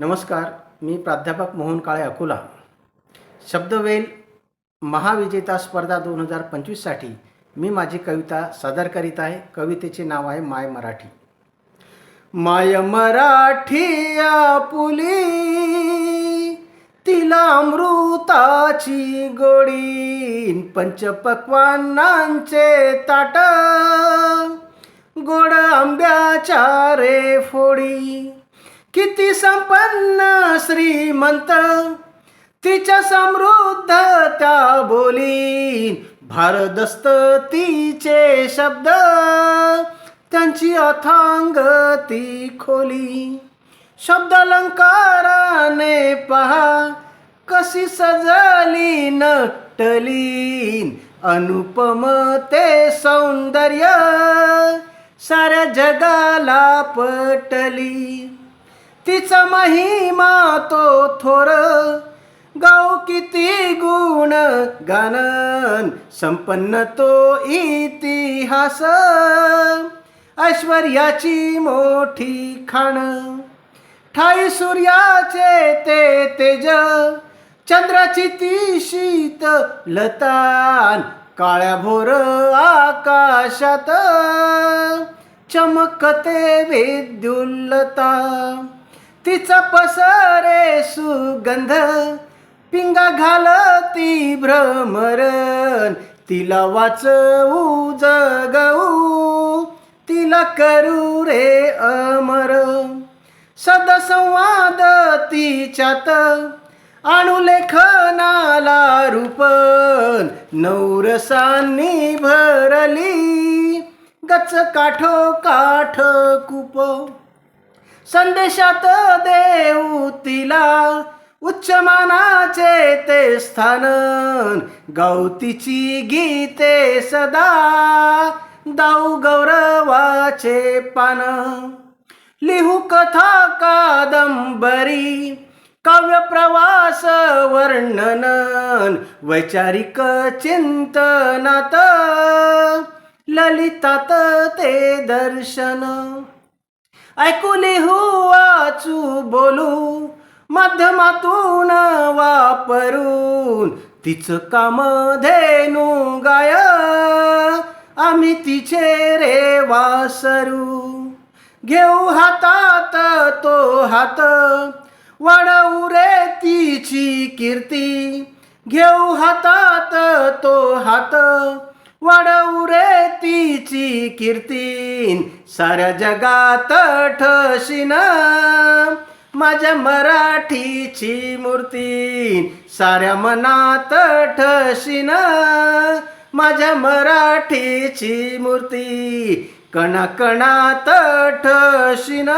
नमस्कार मी प्राध्यापक मोहन काळे अकोला. शब्दवेल महाविजेता स्पर्धा दोन हजार पंचवीससाठी मी माझी कविता सादर करीत आहे. कवितेचे नाव आहे माय मराठी. माय मराठी आपुली तिला अमृताची गोडी पंचपक्वानांचे ताट गोड आंब्याच्या रे फोडी किती संपन्न श्रीमंत. तिच्या समृद्ध त्या बोली भारदस्त तिचे शब्द. त्यांची अथांग ती खोली. शब्दालंकाराने पहा कशी सजली नटली अनुपम ते सौंदर्य साऱ्या जगाला पटली. तिचा महिमा तो थोर. गाव किती गुण गानन संपन्न तो इतिहास. ऐश्वर्याची मोठी खाण. ठाई सूर्याचे ते तेज. चंद्राची ती शीत लतान. काळ्या भोर आकाशात. चमकते विद्युल्लता. तिचा पसरे सुगंध पिंगा घालती भ्रमरण. तिला वाचवू जगवू तिला करू रे अमर. सदसंवाद तिच्यात अणुलेखनाला रूपन नौरसांनी भरली गच काठो काठ कुप. संदेशात देऊ तिला उच्च मानाचे ते स्थान. गौतीची गीते सदा दाऊ गौरवाचे पान. लिहू कथा कादंबरी काव्य प्रवास वर्णनन वैचारिक चिंतनात ललितात ते दर्शन. ऐकू लिहू वाचू बोलू माध्यमातून वापरून तिचं काम धेनू गाय. आम्ही तिचे रे वासरू घेऊ हातात तो हात वाढवू रे तिची कीर्ती. घेऊ हातात तो हात वाढवू रे तिची कीर्ती साऱ्या जगात ठशीन. माझ्या मराठीची मूर्ती साऱ्या मनात ठशीन. माझ्या मराठीची मूर्ती कणाकणात ठशीन.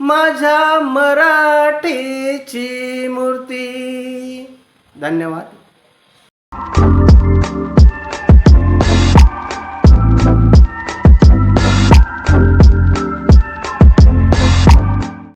माझ्या मराठीची मूर्ती. धन्यवाद.